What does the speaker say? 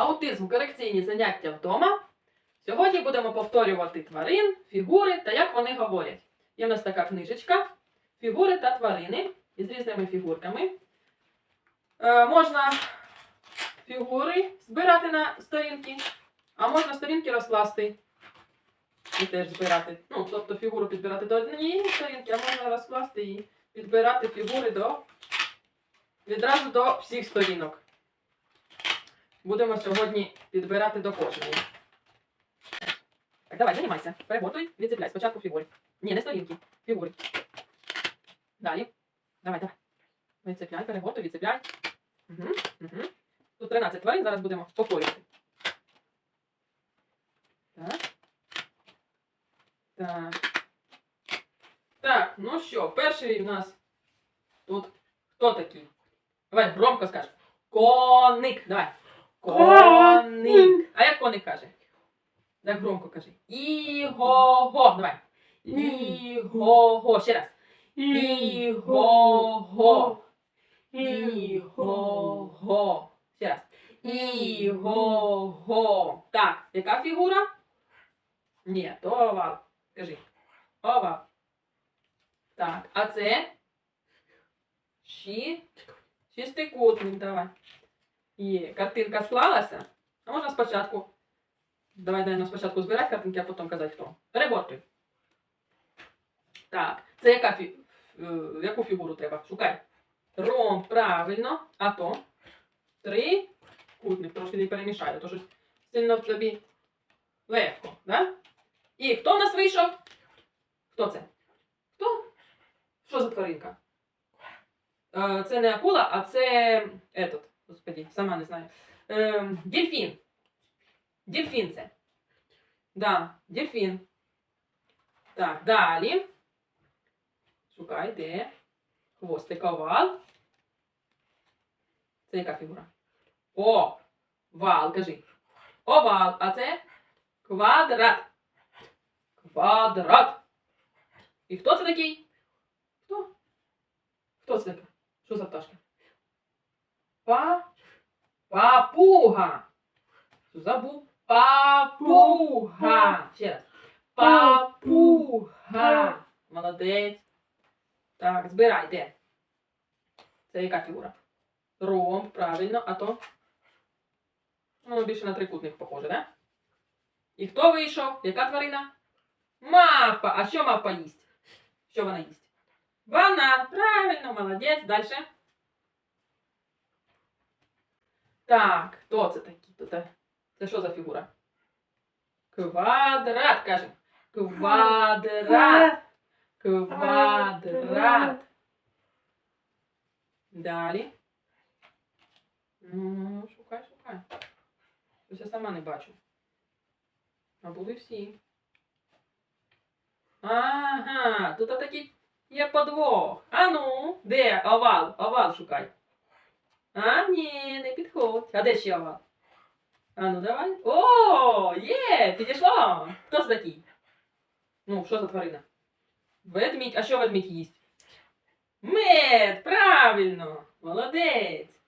Аутизм корекційні заняття вдома. Сьогодні будемо повторювати тварин, фігури та як вони говорять. Є в нас така книжечка Фігури та тварини із різними фігурками. Е, можна фігури збирати на сторінки, а можна сторінки розкласти і теж збирати. Ну, тобто фігуру підбирати до однієї сторінки, а можна розкласти і підбирати фігури до відразу до всіх сторінок. Будемо сьогодні підбирати до кожної. Так, давай, займайся. Переготуй, відцепляй. Спочатку фігури. Ні, не сторінки. Фігури. Далі. Давай, давай. Відцепляй, переготуй, відцепляй. Угу, угу. Тут 13 тварин, зараз будемо повторювати. Так. Так. Так, ну що, перший у нас тут хто такий? Давай, громко скаж. Коник. Давай. Коник. А як коник каже? Так громко кажи. Іго-го. Давай. Іго-го. Ще раз. Іго-го. Іго-го. Ще раз. Іго-го. Так, яка фігура? Ні, то овал. Кажи. Овал. Так, а це? Ші. Шестикутник, давай. Є. Картинка склалася. А можна спочатку. Давай, дай нам спочатку збирати картинки, а потім казати хто. Перегортуй. Так, це яка фі... е, яку фігуру треба? Шукай. Ром, правильно. А то. Три. Кутник, трошки не перемішай, а то щось сильно тобі легко, да? І хто в нас вийшов? Хто це? Хто? Що за тваринка? Е, Це не акула, а це этот, господи, сама не знаю. Е, Дельфін. Дельфін це. Да, дельфін. Так, далі. Шукай, де? Хвостик овал. Це яка фігура? О! Вал, кажи. Овал, а це квадрат. Квадрат. І хто це такий? Хто? Хто це така? Що за пташка? Па. Папуга. Забув. Папуга. Ще раз. Папуга. Молодець. Так, збирай, де? Це яка фігура? Ромб, правильно, а то? Ну, більше на трикутник похоже, да? І хто вийшов? Яка тварина? Мавпа. А що мавпа їсть? Що вона їсть? Банан. Правильно, молодець. Дальше. Так, хто це такий? Тут, е, Це що за фігура? Квадрат, кажемо. Квадрат. Квадрат. Далі. Ну, шукай, шукай. Щось я сама не бачу. А були всі. Ага, тут такий є подвох. А ну, де овал? Овал шукай. А, ні, не підходь. А де ще овал? А ну давай. О, є, Підійшла! Хто це такий? Ну, що за тварина? Ведмідь. А що ведмідь їсть? Мед, правильно. Молодець.